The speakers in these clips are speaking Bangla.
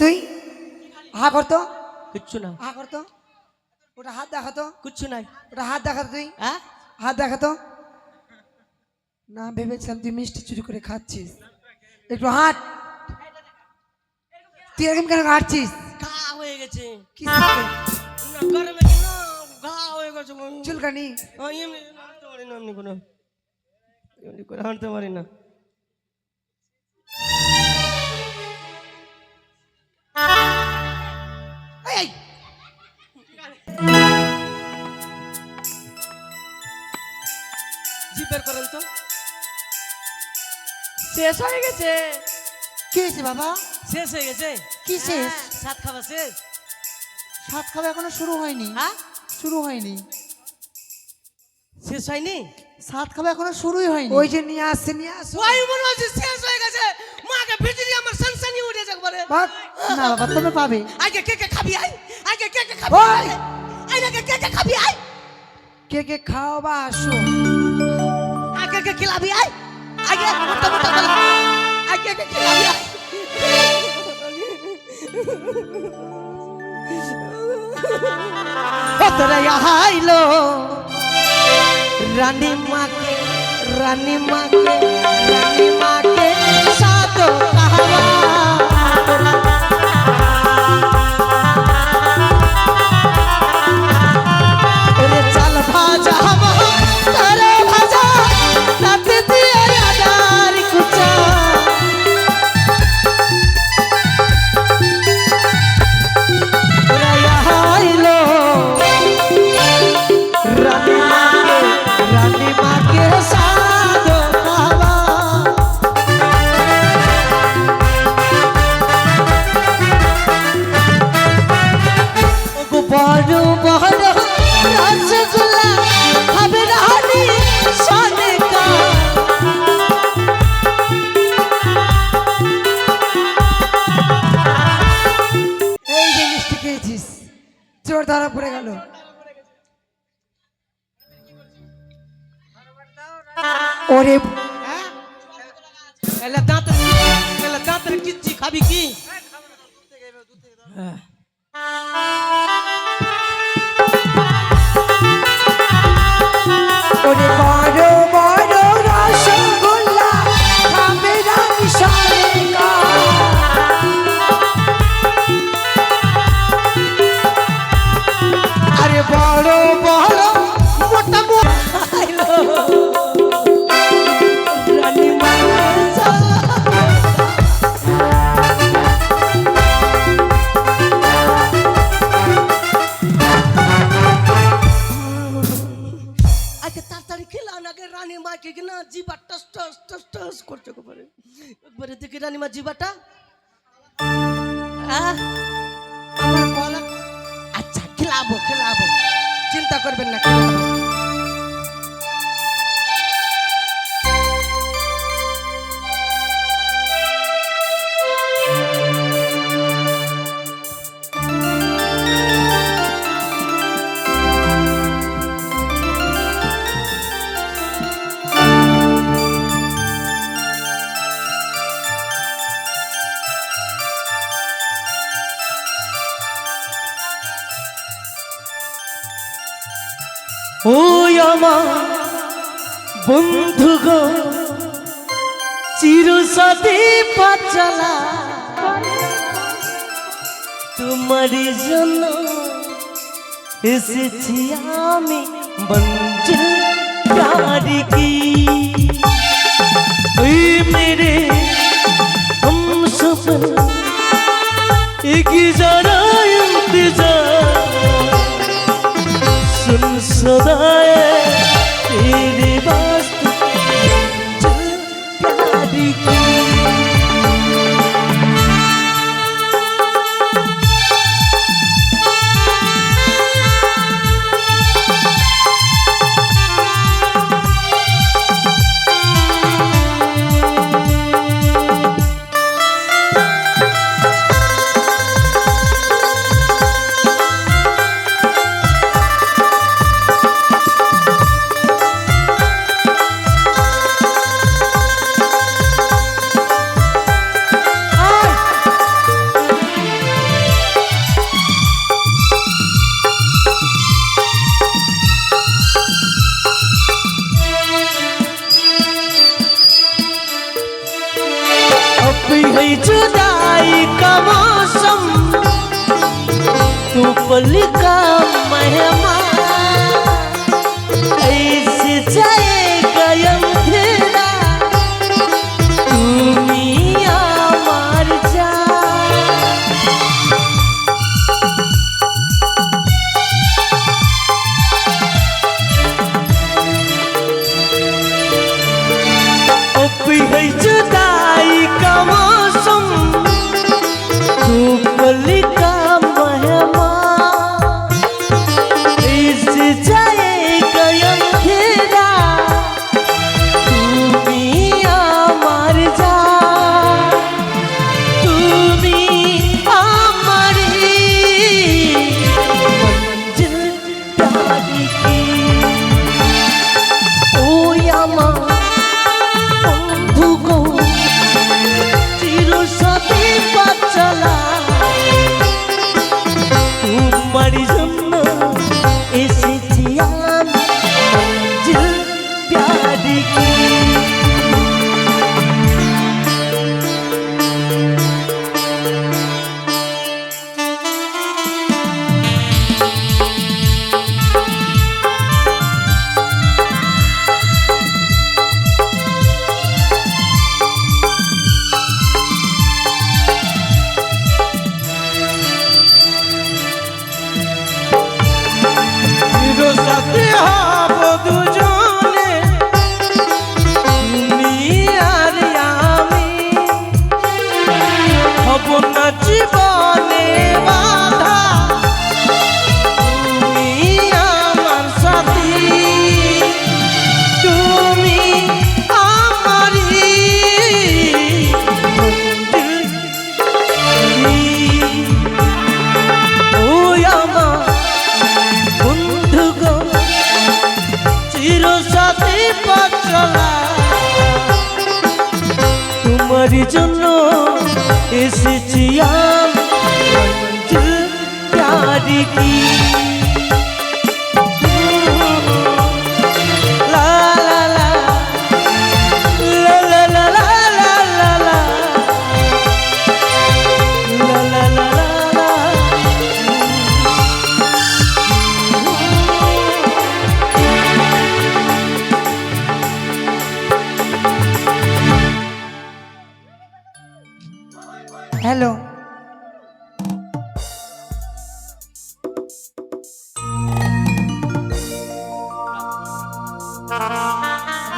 তুই? হা করতো কিচ্ছু না হা করতো ওটা হাত দেখাতো কিচ্ছু নাই। ওটা হাত দেখাতো তুই। হ্যাঁ? হাত দেখাতো না ভেবেছিলাম তুই মিষ্টি চুরি করে খাচ্ছিস। একটু হাট। তুই এরকম কেন হাঁটছিস ঘা হয়ে গেছে। কি না গরমে ঘা হয়ে গেছে চুলকানি? এমনি হাঁটতে পারি না এমনি কোনো এমনি করে হাঁটতে পারি না। বের করেন তো। শেষ হয়ে গেছে। কি হয়েছে বাবা? শেষ হয়ে গেছে? কি শেষ? সাত খাবার শেষ। সাত খাওয়া এখনও শুরু হয়নি। হ্যাঁ? শুরু হয়নি। শেষ হয়নি? সাত খাওয়া এখনও শুরুই হয়নি। ওই যে নিয়ে আসছে নিয়ে আসো। ওই মনে হচ্ছে শেষ হয়ে গেছে। মাকে ভিতরে আমার সানসানি উঠেছে একবারে বাদ। না বাবা তুমি পাবে। আগে কে কে খাবি আই আগে কে কে খাবি ওই! আই আগে কে কে খাবি আই কে কে খাও বা আসো। আগে কে খিলাবি আই আগে মোটা মোটা গলা আগে কে খিলাবি আই তোরা আইলো রানী মাকে রানী মাকে রানী মাকে সাতো কাহারা ওরে দাঁতের দাঁত এলা দাঁতের কিচ্ছি খাবি কি? ওরে আমার গলা আচ্ছা খেলাবো খেলাবো। চিন্তা করবেন না খেলাবো। বন্ধু গো চিরসাথী পাচালা তোমার জন্য এসেছি আমি গাড়ি কি? बोली का महिमा ऐसे जाएगा अंधेरा जुदाई का मौसम तू बोली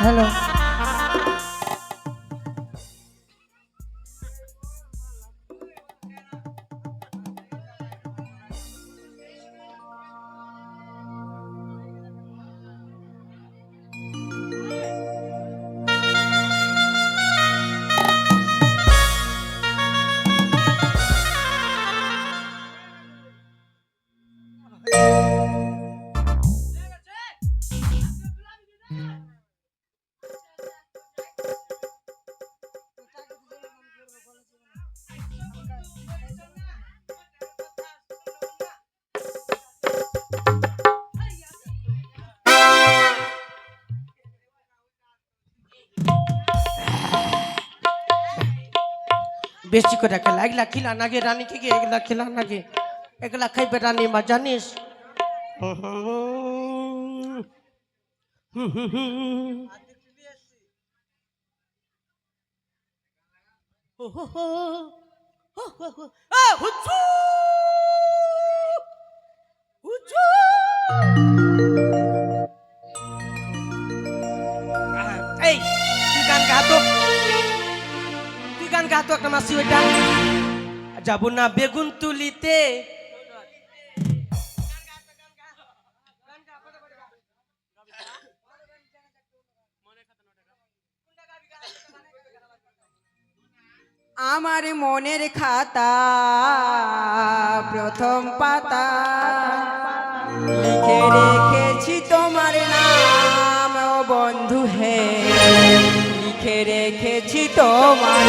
Hello. বেশি করে খেলা এগুলা খিলা নাগে রানীকে গিয়ে এগুলা খিলা নাগে। এগুলা খাইবে রানী, মা জানিস? হুজু হুজু গাতো মাসি ওইটা। যাব না বেগুন তুলিতে। আমার মনের খাতা, প্রথম পাতা। লিখে রেখেছি তোমার নাম বন্ধু হে। রেখে রেখেছি তোমার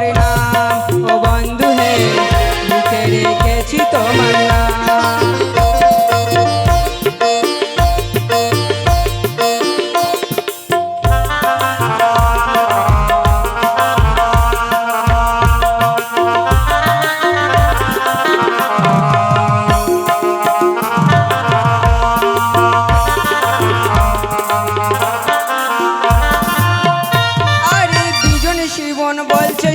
তোমার নাম। ও বন্ধু হে মুখে রেখেছি তোমার নাম। জীবন বলছে